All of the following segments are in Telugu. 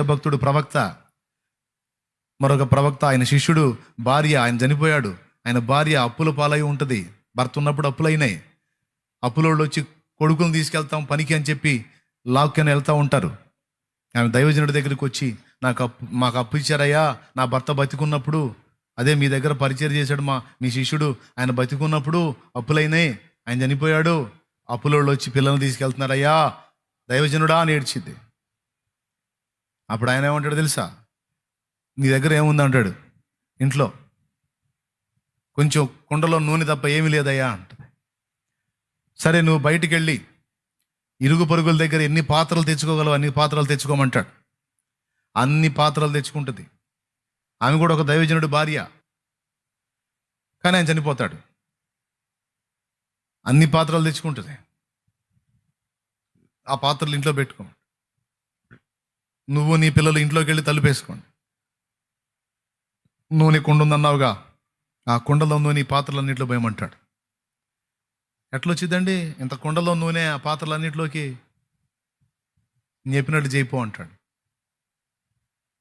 భక్తుడు ప్రవక్త మరొక ప్రవక్త ఆయన శిష్యుడు భార్య ఆయన చనిపోయాడు. ఆయన భార్య అప్పుల పాలై ఉంటుంది. భర్త ఉన్నప్పుడు అప్పులైనాయి అప్పులోళ్ళు వచ్చి కొడుకుని తీసుకెళ్తాం పనికి అని చెప్పి లాక్కొని వెళ్తూ ఉంటారు. ఆమె దైవజనుడి దగ్గరికి వచ్చి నాకు అప్పు మాకు అప్పు ఇచ్చారయ్యా నా భర్త బతికున్నప్పుడు అదే మీ దగ్గర పరిచయం చేశాడు మా మీ శిష్యుడు. ఆయన బతికున్నప్పుడు అప్పులైనాయి ఆయన చనిపోయాడు. అప్పులోళ్ళు వచ్చి పిల్లల్ని తీసుకెళ్తున్నారయ్యా. దైవజనుడా అని ఏడ్చింది అప్పుడు ఆయన ఏమంటాడు తెలుసా? నీ దగ్గర ఏముంది అంటాడు? ఇంట్లో కొంచెం కుండలో నూనె తప్ప ఏమీ లేదయ్యా అంటది సరే నువ్వు బయటికి వెళ్ళి ఇరుగు పరుగుల దగ్గర ఎన్ని పాత్రలు తెచ్చుకోగలవు అన్ని పాత్రలు తెచ్చుకోమంటాడు. అన్ని పాత్రలు తెచ్చుకుంటుంది. ఆమె కూడా ఒక దైవజనుడు భార్య. కానీ ఆయన చనిపోతాడు. అన్ని పాత్రలు తెచ్చుకుంటుంది. ఆ పాత్రలు ఇంట్లో పెట్టుకో. నువ్వు నీ పిల్లలు ఇంట్లోకి వెళ్ళి తలుపేసుకోండి నూనె కుండ ఉందన్నావుగా ఆ కుండలో నూనె పాత్రలన్నింటిలో పోయమంటాడు. ఎట్లా వచ్చిందండి ఇంత కుండలో నూనె ఆ పాత్రలన్నింటిలోకి చెప్పినట్టు చేయిపో అంటాడు.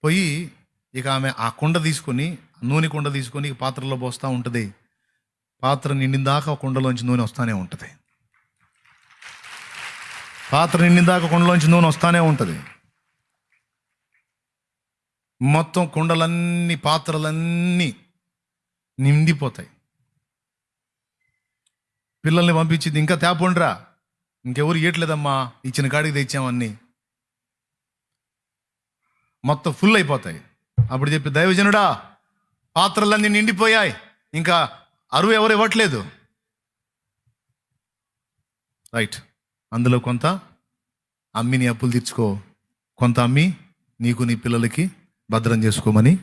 పోయి ఇక ఆమె ఆ కుండ తీసుకొని నూనె కుండ తీసుకొని పాత్రలో పోస్తూ ఉంటుంది. పాత్ర నిండిందాక ఆ కుండలోంచి నూనె వస్తానే ఉంటుంది. పాత్ర నిండిందాక కుండలోంచి నూనె వస్తానే ఉంటుంది. మొత్తం కుండలన్నీ పాత్రలన్నీ నిండిపోతాయి. పిల్లల్ని పంపించింది ఇంకా తేపండ్రా ఇంకెవరు ఇయ్యట్లేదమ్మా ఇచ్చిన కాడికి తెచ్చామన్నీ మొత్తం ఫుల్ అయిపోతాయి. అప్పుడు చెప్పి దైవజనుడా పాత్రలన్నీ నిండిపోయాయి ఇంకా అరువు ఎవరు ఇవ్వట్లేదు. రైట్ అందులో కొంత అమ్మి నీ అప్పులు తీర్చుకో. కొంత అమ్మి నీకు నీ పిల్లలకి భద్రం చేసుకోమని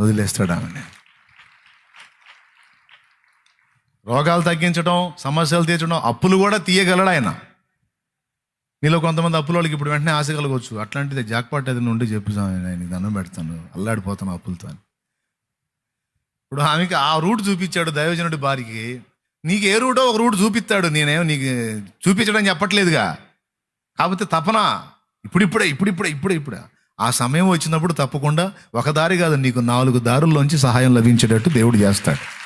వదిలేస్తాడు ఆమె రోగాలు తగ్గించడం సమస్యలు తీర్చడం అప్పులు కూడా తీయగలడు ఆయన. మీలో కొంతమంది అప్పుల వాళ్ళకి ఇప్పుడు వెంటనే ఆశ కలగవచ్చు. అట్లాంటిది జాక్పాట్ అది నుండి చెప్పుతాను ఆయన దండం పెడతాను. అల్లాడిపోతాను అప్పులతో ఇప్పుడు ఆమెకి ఆ రూట్ చూపించాడు దైవజనుడి భార్యకి నీకు ఏ రూటో ఒక రూట్ చూపిస్తాడు. నేనేమో నీకు చూపించడం చెప్పట్లేదుగా. కాకపోతే తపన. ఇప్పుడిప్పుడే ఇప్పుడిప్పుడే ఇప్పుడే ఇప్పుడే ఆ సమయం వచ్చినప్పుడు తప్పకుండా ఒక దారి కాదు నీకు నాలుగు దారుల్లోంచి సహాయం లభించేటట్టు దేవుడు చేస్తాడు.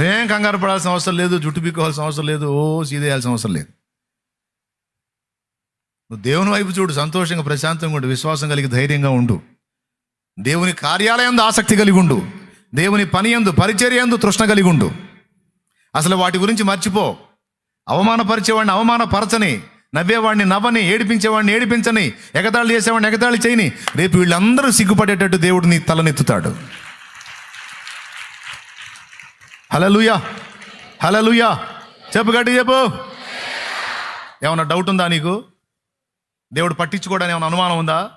ఏం కంగారు పడాల్సిన అవసరం లేదు జుట్టు పీక్కోవాల్సిన అవసరం లేదు ఓ సీదేయాల్సిన అవసరం లేదు. నువ్వు దేవుని వైపు చూడు సంతోషంగా ప్రశాంతంగా ఉండు విశ్వాసం కలిగి ధైర్యంగా ఉండు. దేవుని కార్యాలయందు ఆసక్తి కలిగి ఉండు. దేవుని పని ఎందు పరిచర్య ఎందు తృష్ణ కలిగి ఉండు. అసలు వాటి గురించి మర్చిపో. అవమానపరిచేవాడిని అవమానపరచని నవ్వేవాడిని నవ్వని ఏడిపించేవాడిని ఏడిపించని ఎగతాళి చేసేవాడిని ఎగతాళి చేయని రేపు వీళ్ళందరూ సిగ్గుపడేటట్టు దేవుడు నీ తలనెత్తుతాడు. హలలుయా హలలుయా చెప్పు గట్టి చెప్పు. ఏమన్నా డౌట్ ఉందా నీకు? దేవుడు పట్టించుకోవడానికి ఏమైనా అనుమానం ఉందా?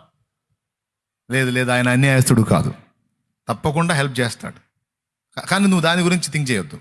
లేదు లేదు ఆయన అన్యాయస్తుడు కాదు. తప్పకుండా హెల్ప్ చేస్తాడు. కానీ నువ్వు దాని గురించి థింక్ చేయొద్దు.